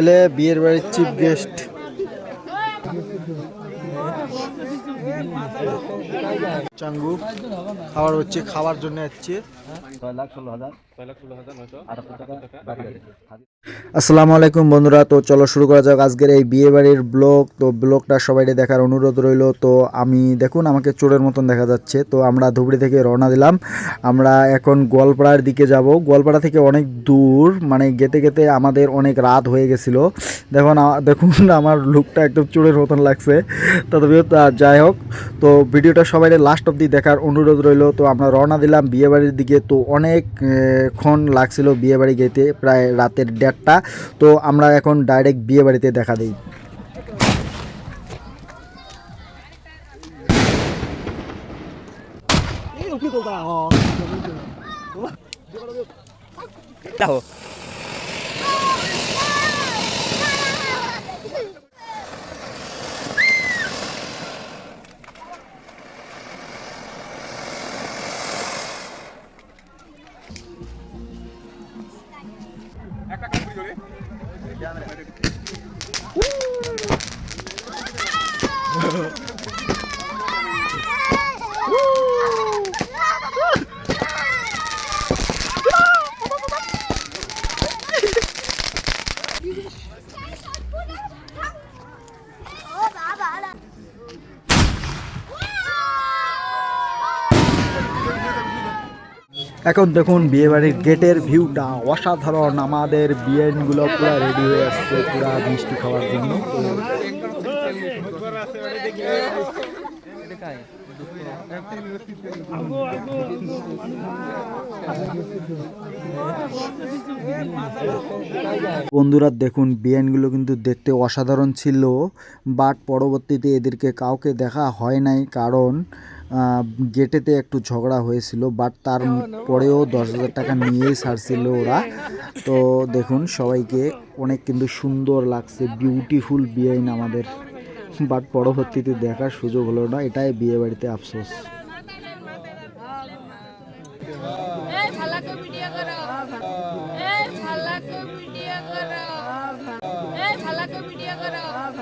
এলে বিয়ের বাড়ির চিফ গেস্ট। চাঙ্গু। খাবার হচ্ছে খাওয়ার জন্য আছে। আসসালামু আলাইকুম বন্ধুরা তো চলো শুরু করা যাক আজকের এই বিয়ে বাড়ির ব্লগ। তো ব্লগটা সবাইকে দেখার অনুরোধ রইল। তো আমি দেখুন আমাকে চোরের মতন দেখা যাচ্ছে। তো আমরা ধুবড়ি থেকে রওনা দিলাম। আমরা এখন গোয়ালপাড়ার দিকে যাব। গোয়ালপাড়া থেকে অনেক দূর মানে গেতে গেতে আমাদের অনেক রাত হয়ে গেছিল। দেখুন দেখুন আমার লুকটা একদম চোরের মতন লাগছে। তথাপিও তা- যাই হোক তো ভিডিওটা সবাই লাস্ট অব্দি দেখার অনুরোধ রইল। তো আমরা রওনা দিলাম বিয়েবাড়ির দিকে। তো অনেকক্ষণ লাগছিল বিয়ে বাড়ি যেতে প্রায় রাতের দেড়টা। তো আমরা এখন ডাইরেক্ট বিয়েবাড়িতে দেখা দিই। এখন দেখুন বিয়ে বাড়ির গেটের ভিউটা। অসাধারণ, আমাদের বিয়েনগুলো পুরো রেডি হয়ে আসছে, পুরো মিষ্টি খাওয়ার জন্য। বন্ধুরা, দেখুন বিয়ানগুলো কিন্তু দেখতে অসাধারণ ছিল বাট পরবর্তীতে এদেরকে কাউকে দেখা হয় নাই, কারণ গেটেতে একটু ঝগড়া হয়েছিল বাট তার পরেও দশ হাজার টাকা নিয়েই ছাড়ছিল ওরা। তো দেখুন, সবাইকে অনেক কিন্তু সুন্দর লাগছে বিউটিফুল বিয়াইন আমাদের। বাট পরবর্তীতে দেখার সুযোগ হলো না এটাই বিয়ে বাড়িতে আফসোস।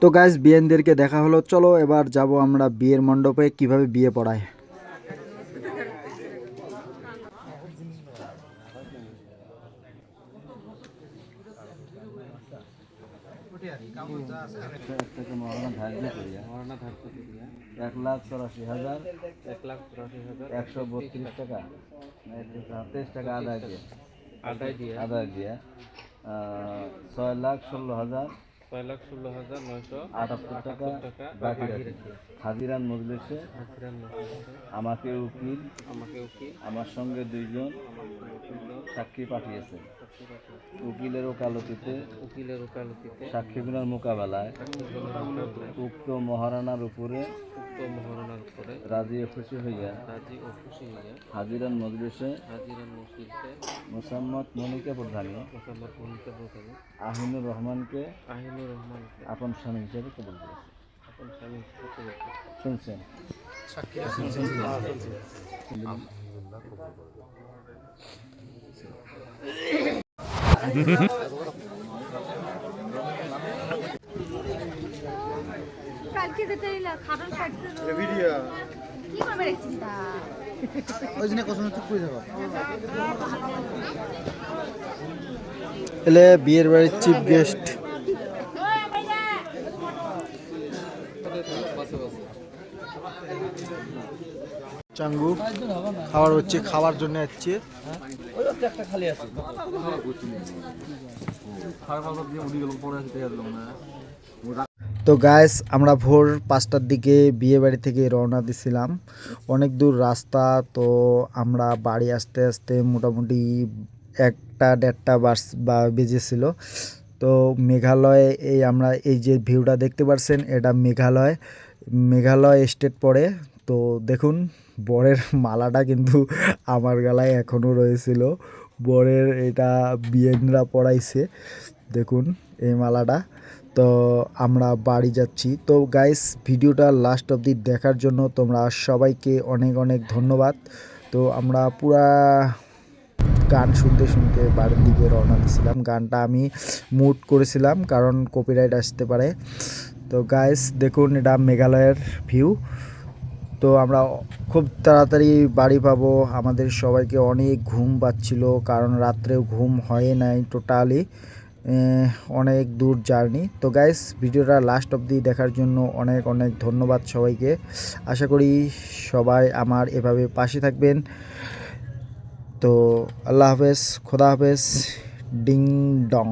তো গাইজ বিয়েনদেরকে দেখা হলো। চলো এবার যাব আমরা বিয়ের মণ্ডপে কীভাবে বিয়ে পড়ায়। এক লাখ চৌরাশি হাজার এক লাখ চুরাশি হাজার একশো বত্রিশ টাকা। আদায় দিয়ে। আদায় দিয়ে। আদায় দিয়ে। ছয় লাখ ষোলো হাজার ছয় লাখ ষোলো হাজার নয়শো আটাত্তর টাকা। টাকা বাকি রাখি। হাজিরান মজলিসে আমাকে উকিল আমাকে উকিল আমার সঙ্গে দুইজন সাক্ষী পাঠিয়েছে। উকিলের ওকালতিতে উকিলের ওকালতিতে সাক্ষীগুলোর মোকাবেলায় উক্ত মহারানার উপরে উক্ত মহারণার উপরে রাজি ও খুশি হইয়া রাজি ও খুশি হইয়া হাজিরান মজলিসে হাজিরান মসজিদে মোসাম্মদ মনিকা প্রধানী মোসাম্মদ মনিকা প্রধানে আহিনুর রহমানকে আহিনুর রহমানকে আপন স্বামী হিসেবে কবুল করেছে। আপন স্বামী হিসেবে শুনছেন? কালকে যেতে না খাটন কাটতে কি করবে রেখেছিস ওই জন্য চুপ করে যাব এলে বিয়ের বাড়ির চিফ গেস্ট চাঙ্গু খাবার হচ্ছে খাওয়ার জন্য যাচ্ছে। তো গাইস আমরা ভোর পাঁচটার দিকে বিয়ে বাড়ি থেকে রওনা দিছিলাম। অনেক দূর রাস্তা, তো আমরা বাড়ি আসতে আসতে মোটামুটি একটা দেড়টা বাস বা বেজেছিল তো মেঘালয়ে এই আমরা এই যে ভিউটা দেখতে পাচ্ছেন এটা মেঘালয়। মেঘালয় স্টেট পড়ে। তো দেখুন, বরের মালাটা কিন্তু আমার গলায় এখনও রয়েছিল। বরের এটা বিয়েনরা পড়াইছে দেখুন এই মালাটা। তো আমরা বাড়ি যাচ্ছি। তো গাইস ভিডিওটা লাস্ট অবধি দেখার জন্য তোমরা সবাইকে অনেক অনেক ধন্যবাদ। তো আমরা পুরা গান শুনতে শুনতে বাড়ির দিকে রওনা দিয়েছিলাম গানটা আমি মুড করেছিলাম কারণ কপিরাইট আসতে পারে। তো গাইস দেখুন এটা মেঘালয়ের ভিউ তো আমরা খুব তাড়াতাড়ি বাড়ি পাবো। আমাদের সবাইকে অনেক ঘুম পাচ্ছিল, কারণ রাত্রেও ঘুম হয় নাই টোটালি অনেক দূর জার্নি তো গাইস ভিডিওটা লাস্ট অবধি দেখার জন্য অনেক অনেক ধন্যবাদ সবাইকে। আশা করি সবাই আমার এভাবে পাশে থাকবেন। তো আল্লাহ হাফেজ, খোদা হাফেজ ডিং ডং